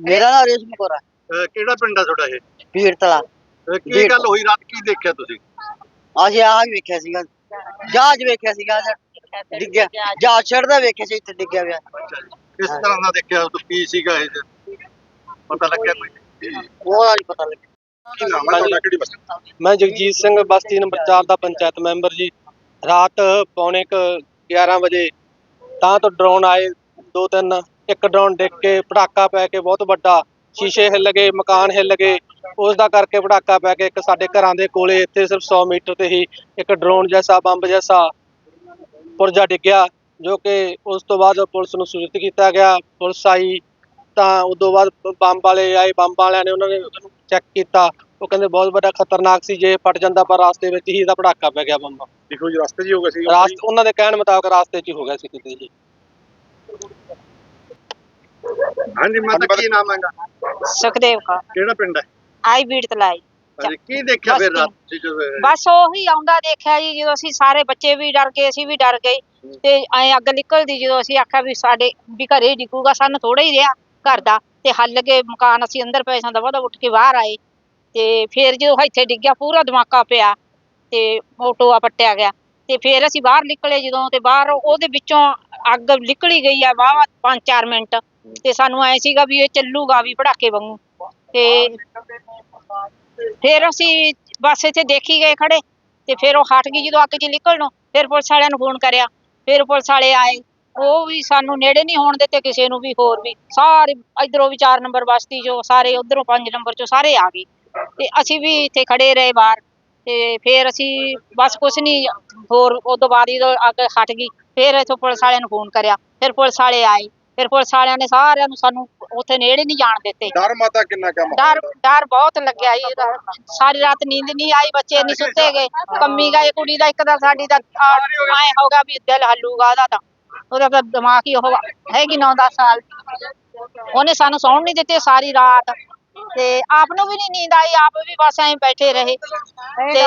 ਮੇਰਾ ਨਾਮ ਰੇਸ਼ਮ ਕੌਰ ਹੈ ਅਹ ਕਿਹੜਾ ਪਿੰਡ ਆ ਤੁਹਾਡਾ ਇਹ? ਪੀਰ ਤਲਾ ਅਹ ਕੀ ਜੀ। ਗੱਲ ਹੋਈ? ਰਾਤ ਕੀ ਦੇਖਿਆ ਤੁਸੀਂ? ਅਸੀਂ ਆਹ ਹੀ ਵੇਖਿਆ ਸੀਗਾ। ਜਹਾਜ਼ ਵੇਖਿਆ ਸੀਗਾ। ਡਿੱਗਿਆ। ਜਹਾਜ਼ ਛੜਦਾ ਵੇਖਿਆ ਸੀ ਇੱਥੇ ਡਿੱਗਿਆ ਪਿਆ। ਕਿਸ ਤਰ੍ਹਾਂ ਦਾ ਦੇਖਿਆ ਉਹ ਕੀ ਸੀਗਾ ਇਹ? 'ਚ? ਪਤਾ ਲੱਗਿਆ ਕੋਈ? ਉਹਦਾ ਨਹੀਂ ਪਤਾ ਲੱਗਿਆ। ਕੀ ਨਾਮ ਹੈ ਤੁਹਾਡਾ? ਕਿਹੜੀ ਬਸਤੀ ਮੈਂ ਜਗਜੀਤ ਸਿੰਘ ਬਸਤੀ ਨੰਬਰ 4 ਦਾ ਪੰਚਾਇਤ ਮੈਂਬਰ ਜੀ। ਰਾਤ ਪੌਣੇ ਕੁ 11 ਵਜੇ ਤਾਂ ਤੋਂ ਡਰੋਨ ਆਏ ਦੋ ਤਿੰਨ। ਇੱਕ ਡਰੋਨ ਡਿੱਗ ਕੇ ਪਟਾਕਾ ਪੈ ਕੇ ਬਹੁਤ ਵੱਡਾ ਸ਼ੀਸ਼ੇ ਹਿੱਲ ਗਏ ਮਕਾਨ ਹਿੱਲ ਗਏ। ਉਸ ਦਾ ਕਰਕੇ ਪਟਾਕਾ ਪੈ ਕੇ ਇੱਕ ਸਾਡੇ ਘਰਾਂ ਦੇ ਕੋਲੇ ਇੱਥੇ ਸਿਰਫ 100 ਮੀਟਰ ਤੇ ਹੀ ਇੱਕ ਡਰੋਨ ਜੈਸਾ ਬੰਬ ਜੈਸਾ ਪੁਰਜਾ ਡਿੱਗਿਆ ਜੋ ਕਿ ਉਸ ਤੋਂ ਬਾਅਦ ਪੁਲਿਸ ਨੂੰ ਸੂਚਿਤ ਕੀਤਾ ਗਿਆ। ਪੁਲਿਸ ਆਈ ਤਾਂ ਉਸ ਤੋਂ ਬਾਅਦ ਬੰਬ ਵਾਲੇ ਆਏ ਬੰਬ ਵਾਲਿਆਂ ਨੇ ਉਹਨਾਂ ਨੇ ਚੈੱਕ ਕੀਤਾ। ਉਹ ਕਹਿੰਦੇ ਬਹੁਤ ਵੱਡਾ ਖਤਰਨਾਕ ਸੀ ਜੇ ਫਟ ਜਾਂਦਾ ਪਰ ਰਾਸਤੇ ਵਿੱਚ ਹੀ ਇਹਦਾ ਪਟਾਕਾ ਪੈ ਗਿਆ ਬੰਬ। ਦੇਖੋ ਜੀ ਰਸਤੇ ਜੀ ਹੋ ਗਏ ਸੀ। ਰਾਸਤੇ ਉਹਨਾਂ ਦੇ ਕਹਿਣ ਮੁਤਾਬਕ ਰਾਸਤੇ 'ਚ ਹੀ ਹੋ ਗਿਆ ਸੀ ਕਿਤੇ ਜੀ। ਹਾਂਜੀ ਮਾਤਾ ਕੀ ਨਾਮ ਹੈਗਾ? ਸੁਖਦੇਵ ਕੌਰ। ਕਿਹੜਾ ਪਿੰਡ ਹੈ? ਆਈ ਬੀੜ ਤਲਾਈ। ਹਾਂਜੀ ਕੀ ਦੇਖਿਆ ਫਿਰ। ਰਾਤ ਜੀ ਜਦੋਂ ਇਹ- ਬਸ ਉਹੀ ਆਉਂਦਾ ਦੇਖਿਆ ਜੀ ਜਦੋਂ ਅਸੀਂ ਸਾਰੇ ਬੱਚੇ ਵੀ ਡਰ ਗਏ ਅਸੀਂ ਵੀ ਡਰ ਗਏ। ਤੇ ਐ ਅੱਗ ਨਿਕਲਦੀ ਜਦੋਂ ਅਸੀਂ ਆਖਿਆ ਵੀ ਸਾਡੇ ਵੀ ਘਰੇ ਡਿੱਗੂਗਾ ਸਾਨੂੰ ਥੋੜਾ ਹੀ ਰਿਹਾ ਘਰ ਦਾ। ਤੇ ਹੱਲ ਕੇ ਮਕਾਨ ਅਸੀਂ ਅੰਦਰ ਪਏ ਸਾਂ ਦਵਾ ਦਾ ਉੱਠ ਕੇ ਬਾਹਰ ਆਏ। ਤੇ ਫਿਰ ਜਦੋਂ ਇੱਥੇ ਡਿੱਗਿਆ ਪੂਰਾ ਧਮਾਕਾ ਪਿਆ। ਤੇ ਆਟੋ ਪੱਟਿਆ ਗਿਆ। ਤੇ ਫਿਰ ਅਸੀਂ ਬਾਹਰ ਨਿਕਲੇ ਜਦੋਂ ਤੇ ਬਾਹਰ ਉਹਦੇ ਵਿੱਚੋਂ ਅੱਗ ਨਿਕਲੀ ਗਈ ਆ ਵਾਵਾ 5-4 ਮਿੰਟ। ਤੇ ਸਾਨੂੰ ਐ ਸੀਗਾ ਵੀ ਇਹ ਚੱਲੂਗਾ ਵੀ ਪੜਾਕੇ ਵਾਂਗੂ। ਤੇ ਫਿਰ ਅਸੀਂ ਬਸ ਇੱਥੇ ਦੇਖੀ ਗਏ ਖੜੇ ਤੇ ਫਿਰ ਉਹ ਹਟ ਗਈ ਜਦੋਂ ਅੱਗ 'ਚ ਨਿਕਲਣੋਂ। ਫਿਰ ਪੁਲਿਸ ਵਾਲਿਆਂ ਨੂੰ ਫੋਨ ਕਰਿਆ। ਫਿਰ ਪੁਲਿਸ ਵਾਲੇ ਆਏ। ਉਹ ਵੀ ਸਾਨੂੰ ਨੇੜੇ ਨਹੀਂ ਹੋਣ ਦਿੱਤੇ ਕਿਸੇ ਨੂੰ ਵੀ ਹੋਰ ਵੀ। ਸਾਰੇ ਇਧਰੋਂ ਵੀ 4 ਨੰਬਰ ਬਸਤੀ ਚੋਂ ਸਾਰੇ ਉਧਰੋਂ 5 ਨੰਬਰ ਚੋਂ ਸਾਰੇ ਆ ਗਏ। ਤੇ ਅਸੀਂ ਵੀ ਇੱਥੇ ਖੜੇ ਰਹੇ ਬਾਹਰ। ਤੇ ਫਿਰ ਅਸੀਂ ਬਸ ਕੁਛ ਨਹੀਂ ਹੋਰ ਉਸ ਤੋਂ ਬਾਅਦ ਜਦੋਂ ਅੱਗ ਹਟ ਗਈ ਫਿਰ ਇੱਥੋਂ ਪੁਲਿਸ ਵਾਲਿਆਂ ਨੂੰ ਫੋਨ ਕਰਿਆ ਫਿਰ ਪੁਲਿਸ ਵਾਲੇ ਆਏ ਫਿਰ ਪੁਲਿਸ ਵਾਲਿਆਂ ਨੇ ਸਾਰਿਆਂ ਨੂੰ ਸਾਨੂੰ ਉੱਥੇ ਨੇੜੇ ਨਹੀਂ ਜਾਣ ਦਿੱਤੇ ਡਰ ਮਾਤਾ ਕਿੰਨਾ ਕੰਮ ਡਰ ਡਰ ਬਹੁਤ ਲੱਗਿਆ ਜੀ ਇਹਦਾ। ਸਾਰੀ ਰਾਤ ਨੀਂਦ ਨਹੀਂ ਆਈ ਬੱਚੇ ਨਹੀਂ ਸੁੱਤੇ ਗਏ ਕੰਮੀ ਗਏ ਕੁੜੀ ਦਾ ਇੱਕ ਦਾ ਸਾਡੀ ਦਾ ਆਏ ਹੋਗਾ ਵੀ ਦਿਲ ਹੱਲੂਗਾ ਉਹਦਾ ਤਾਂ ਉਹਦਾ ਤਾਂ ਦਿਮਾਗ ਹੀ ਉਹ ਹੈਗੀ 9-10 ਸਾਲ ਦੀ। ਉਹਨੇ ਸਾਨੂੰ ਸੌਣ ਨਹੀਂ ਦਿੱਤੇ ਸਾਰੀ ਰਾਤ ਤੇ ਆਪ ਨੂੰ ਵੀ ਨਹੀਂ ਨੀਂਦ ਆਈ ਆਪ ਵੀ ਬਸ ਐਂ ਬੈਠੇ ਰਹੇ। ਤੇ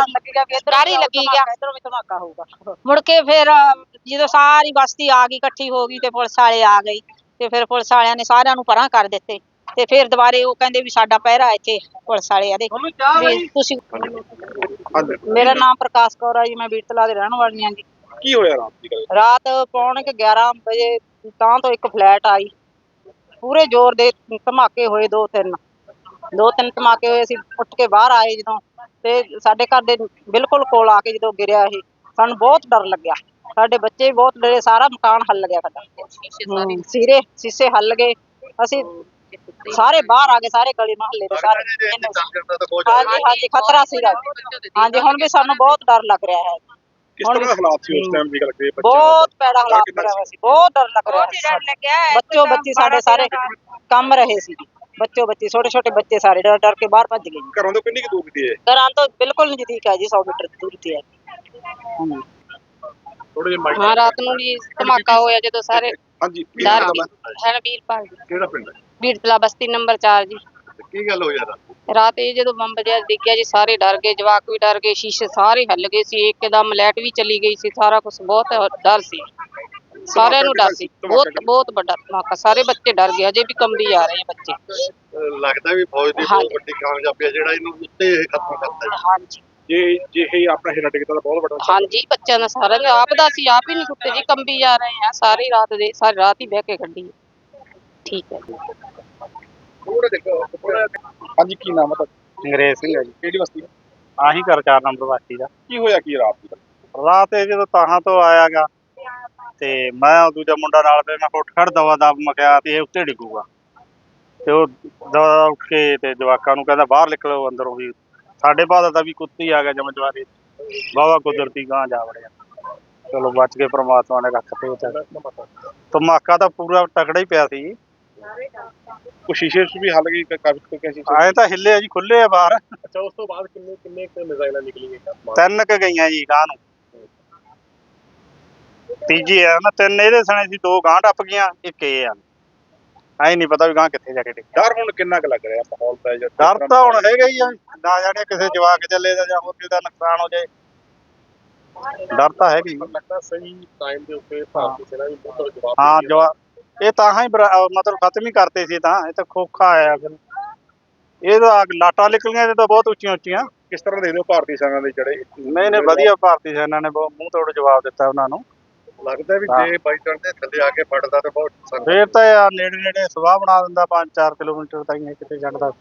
ਡਰ ਹੀ ਲੱਗੀ ਗਿਆ। ਇਧਰੋਂ ਵੀ ਧਮਾਕਾ ਹੋਊਗਾ। ਮੁੜ ਕੇ ਫਿਰ ਜਦੋਂ ਸਾਰੀ ਬਸਤੀ ਆ ਗਈ ਇਕੱਠੀ ਹੋ ਗਈ ਤੇ ਪੁਲਿਸ ਵਾਲੇ ਆ ਗਏ। ਤੇ ਫਿਰ ਪੁਲਿਸ ਵਾਲਿਆਂ ਨੇ ਸਾਰਿਆਂ ਨੂੰ ਪਰਾਂ ਕਰ ਦਿੱਤੇ। ਤੇ ਫਿਰ ਦੁਬਾਰੇ ਉਹ ਕਹਿੰਦੇ ਵੀ ਸਾਡਾ ਪਹਿਰਾ ਇੱਥੇ ਪੁਲਿਸ ਵਾਲੇ ਆ ਦੇ ਵੀ ਤੁਸੀਂ ਮੇਰਾ ਨਾਮ ਪ੍ਰਕਾਸ਼ ਕੌਰ ਹੈ ਜੀ ਮੈਂ ਬੀੜਤਲਾ ਦੇ ਰਹਿਣ ਵਾਲੀ ਹਾਂ ਜੀ। ਕੀ ਹੋਇਆ ਰਾਤ ਦੀ ਗੱਲ? ਰਾਤ ਪੌਣੇ ਕੁ 11 ਵਜੇ ਤਾਂ ਤੋਂ ਇੱਕ ਫਲੈਟ ਆਈ। ਪੂਰੇ ਜ਼ੋਰ ਦੇ ਧਮਾਕੇ ਹੋਏ ਦੋ ਤਿੰਨ। ਦੋ ਤਿੰਨ ਧਮਾਕੇ ਹੋਏ ਅਸੀਂ ਉੱਠ ਕੇ ਬਾਹਰ ਆਏ ਜਦੋਂ ਤੇ ਸਾਡੇ ਘਰ ਦੇ ਬਿਲਕੁਲ ਕੋਲ ਆ ਕੇ ਜਦੋਂ ਗਿਰਿਆ ਇਹ ਸਾਨੂੰ ਬਹੁਤ ਡਰ ਲੱਗਿਆ। ਸਾਡੇ ਬੱਚੇ ਵੀ ਬਹੁਤ ਡਰੇ ਸਾਰਾ ਮਕਾਨ ਹੱਲ ਗਿਆ ਸਾਡਾ। ਹਮ, ਸੀਰੇ ਸੀਸੇ ਹੱਲ ਗਏ। ਅਸੀਂ ਸਾਰੇ ਬਾਹਰ ਆ ਗਏ ਸਾਰੇ ਗਲੀ ਮਹੱਲੇ ਦੇ ਸਾਰੇ। ਹਾਂਜੀ ਹਾਂਜੀ ਖਤਰਾ ਸੀਗਾ। ਹਾਂਜੀ ਹੁਣ ਵੀ ਸਾਨੂੰ ਬਹੁਤ ਡਰ ਲੱਗ ਰਿਹਾ ਹੈ। ਕਿਸ ਹੁਣ ਤਰ੍ਹਾਂ ਦੇ ਹਾਲਾਤ ਸੀ ਉਸ ਟਾਈਮ ਦੀ ਗੱਲ ਕਰੀਏ ਬਹੁਤ ਪੈੜਾ ਹਾਲਾਤ ਕਰਿਆ ਹੋਇਆ ਸੀ ਬਹੁਤ ਡਰ ਲੱਗ ਰਿਹਾ ਸੀ। ਬੱਚੋ ਬੱਚੀ ਸਾਡੇ ਸਾਰੇ ਕੰਮ ਰਹੇ ਸੀ। ਬੱਚੋ ਬੱਚੀ ਛੋਟੇ ਛੋਟੇ ਬੱਚੇ ਸਾਰੇ ਡਰ ਡਰ ਕੇ ਬਾਹਰ ਭੱਜ ਗਏ ਜੀ। ਘਰੋਂ ਤੋਂ ਕਿੰਨੀ ਕੁ ਦੂਰ ਦੀ ਹੈ? ਘਰਾਂ ਤੋਂ ਬਿਲਕੁਲ ਨਜ਼ਦੀਕ ਹੈ ਜੀ 100 ਮੀਟਰ ਦੀ ਦੂਰੀ ਤੇ ਹੈ। ਥੋੜੇ ਜਿਹਾ ਮਾਈਕ ਹਾਂ ਰਾਤ ਨੂੰ ਜੀ ਧਮਾਕਾ ਹੋਇਆ ਜਦੋਂ ਸਾਰੇ ਹਾਂਜੀ ਕੀ ਡਰ ਨਾਮ ਹੈ ਹੈ ਵੀਰਪਾਲ ਜੀ ਕਿਹੜਾ ਪਿੰਡ ਹੈ? ਬੀੜਤਲਾ ਬਸਤੀ ਨੰਬਰ 4 ਜੀ। ਤੇ ਕੀ ਗੱਲ ਹੋਈ ਰਾਤ? ਰਾਤ ਇਹ ਜਦੋਂ ਬੰਬ ਜਿਹਾ ਡਿੱਗਿਆ ਜੀ ਸਾਰੇ ਡਰ ਗਏ ਜਵਾਕ ਵੀ ਡਰ ਗਏ ਸ਼ੀਸ਼ੇ ਸਾਰੇ ਹਿੱਲ ਗਏ ਸੀ ਇੱਕਦਮ ਲਾਈਟ ਵੀ ਚਲੀ ਗਈ ਸੀ ਸਾਰਾ ਕੁਝ ਬਹੁਤ ਡਰ ਸੀ। ਸਾਰਿਆਂ ਨੂੰ ਡਰ ਸੀ। ਬਹੁਤ ਬਹੁਤ ਵੱਡਾ ਧਮਾਕਾ। ਸਾਰੇ ਬੱਚੇ ਡਰ ਗਏ ਅਜੇ ਵੀ ਕੰਬੀ ਜਾ ਰਹੇ ਆ ਬੱਚੇ। ਲੱਗਦਾ ਵੀ ਫੌਜ ਦੀ ਬਹੁਤ। ਵੱਡੀ ਕਾਮਯਾਬੀ ਹੈ ਜਿਹੜਾ ਇਹਨੂੰ ਉੱਤੇ ਇਹ ਖਤਮ ਕਰਤਾ ਹੈ ਹਾਂਜੀ। ਜੇ ਜੇ ਇਹ ਆਪਣਾ ਹੀਰਾ ਟਿਕਦਾ ਤਾਂ ਬਹੁਤ ਵੱਡਾ ਹਾਂਜੀ ਬੱਚਿਆਂ ਦਾ ਸਾਰਿਆਂ ਦਾ। ਆਪ ਦਾ ਸੀ ਆਪ ਹੀ ਨਹੀਂ ਸੁੱਤੇ ਜੀ ਕੰਬੀ ਜਾ ਰਹੇ ਆ। ਸਾਰੀ ਰਾਤ ਦੇ ਸਾਰੀ ਰਾਤ ਹੀ ਬਹਿ ਕੇ ਕੱਢੀ ਠੀਕ ਹੈ ਜੀ। ਥੋੜਾ ਦੇਖੋ ਹਾਂਜੀ ਕੀ ਨਾਮ ਹੈ ਤੁਹਾਡਾ? ਅੰਗਰੇਜ਼ ਸਿੰਘ ਹੈ ਜੀ। ਕਿਹੜੀ ਬਸਤੀ? ਆਹੀ ਘਰ ਚਾਰ ਨੰਬਰ ਵਾਸੀ ਦਾ। ਕੀ ਹੋਇਆ ਕੀ ਰਾਤ ਦੀ? ਰਾਤ ਇਹ ਜਦੋਂ ਤਾਹਾਂ ਤੋਂ ਆਇਆਗਾ ਤੇ ਮੈਂ ਉਹ ਦੂਜਾ ਮੁੰਡਾ ਨਾਲ ਤੇ ਮੈਂ ਉੱਠ ਖੜ ਦਵਾ ਦਬ ਮਕਿਆ ਤੇ ਇਹ ਉੱਤੇ ਡਿੱਗੂਗਾ। ਤੇ ਉਹ ਦਵਾ ਉੱਠ ਕੇ ਤੇ ਜਵਾਕਾਂ ਨੂੰ ਕਹਿੰਦਾ ਬਾਹਰ ਨਿਕਲੋ ਅੰਦਰੋਂ ਵੀ। ਸਾਡੇ ਬਾਦ ਦਾ ਵੀ ਕੁੱਤੀ ਆ ਗਿਆ ਜਮ ਜਵਾਰੀ ਵਾਵਾ ਕੁਦਰਤੀ ਗਾਂ ਜਾ ਵੜਿਆ। ਚਲੋ ਬਚ ਕੇ ਪ੍ਰਮਾਤਮਾ ਨੇ ਰੱਖ ਤੇ ਧਮਾਕਾ ਤਾਂ ਪੂਰਾ ਤਕੜਾ ਹੀ ਪਿਆ ਸੀ। ਉਹ ਸ਼ੀਸ਼ੇ ਵੀ ਹੱਲ ਗਈ ਕਾਫੀ ਕੋਈ ਸ਼ੀਸ਼ੇ ਆਏ ਤਾਂ ਹਿੱਲੇ ਆ ਜੀ ਖੁੱਲੇ ਆ ਬਾਹਰ। ਅੱਛਾ ਉਸ ਤੋਂ ਬਾਅਦ ਕਿੰਨੇ ਕਿੰਨੇ ਕੁ ਮਿਜ਼ਾਈਲਾਂ ਨਿਕਲੀਆਂ ਤਿੰਨ ਕ ਗਈਆਂ ਜੀ ਗਾਂ ਨੂੰ। ਤੀਜੀ ਆ ਨਾ ਤਿੰਨ ਇਹਦੇ ਸਣੇ ਸੀ ਦੋ ਗਾਂ ਟੱਪ ਗਈਆਂ ਇੱਕ ਇਹ ਆ। ਐ ਨਹੀਂ ਪਤਾ ਵੀ ਗਾਂ ਕਿੱਥੇ ਜਾ ਕੇ ਡਿੱਗੀ ਡਰ ਹੁਣ ਕਿੰਨਾ ਕੁ ਲੱਗ ਰਿਹਾ ਮਾਹੌਲ ਦਾ ਜਾਂ ਡਰ ਤਾਂ ਹੁਣ ਹੈਗਾ ਹੀ ਆ। ਨਾ ਜਾਣੇ ਕਿਸੇ ਜਵਾਕ ਚੱਲੇ ਦਾ ਜਾਂ ਹੋਰ ਕਿਸੇ ਦਾ ਨੁਕਸਾਨ ਹੋ ਜਾਏ। ਡਰ ਤਾਂ ਹੈਗਾ ਹੀ ਲੱਗਦਾ ਸਹੀ ਟਾਈਮ ਦੇ ਉੱਤੇ ਭਾਰਤੀ ਸੈਨਾ ਵੀ ਬਹੁਤ ਜਵਾਬ ਹਾਂ ਜਵਾ ਇਹ ਤਾਂ ਹੀ ਬਰਾ- ਅਹ ਮਤਲਬ ਖਤਮ ਹੀ ਕਰਤੇ ਸੀ ਤਾਂ ਇਹ ਤਾਂ ਖੋਖਾ ਆਇਆ ਫਿਰ। ਇਹ ਤਾਂ ਲਾਟਾਂ ਨਿਕਲੀਆਂ ਇਹ ਤਾਂ ਬਹੁਤ ਉੱਚੀਆਂ ਉੱਚੀਆਂ ਕਿਸ ਤਰ੍ਹਾਂ ਦੇਖਦੇ ਹੋ ਭਾਰਤੀ ਸੈਨਾ ਦੇ ਜਿਹੜੇ ਨਹੀਂ ਨਹੀਂ ਵਧੀਆ ਭਾਰਤੀ ਸੈਨਾ ਨੇ ਬਹੁਤ ਮੂੰਹ ਤੋੜ ਜਵਾਬ ਦਿੱਤਾ ਉਹਨਾਂ ਨੂੰ। ਲੱਗਦਾ ਵੀ। ਜੇ ਬਾਈ ਚਾਂਸ ਦੇ ਥੱਲੇ ਆ ਕੇ ਫੜਦਾ ਤਾਂ ਬਹੁਤ ਸੰਕਟ ਫੇਰ ਤਾਂ ਯਾਰ ਨੇੜੇ ਨੇੜੇ ਸਵਾਹ ਬਣਾ ਦਿੰਦਾ 5-4 ਕਿਲੋਮੀਟਰ ਤਾਈਂ ਕਿਤੇ ਛੱਡਦਾ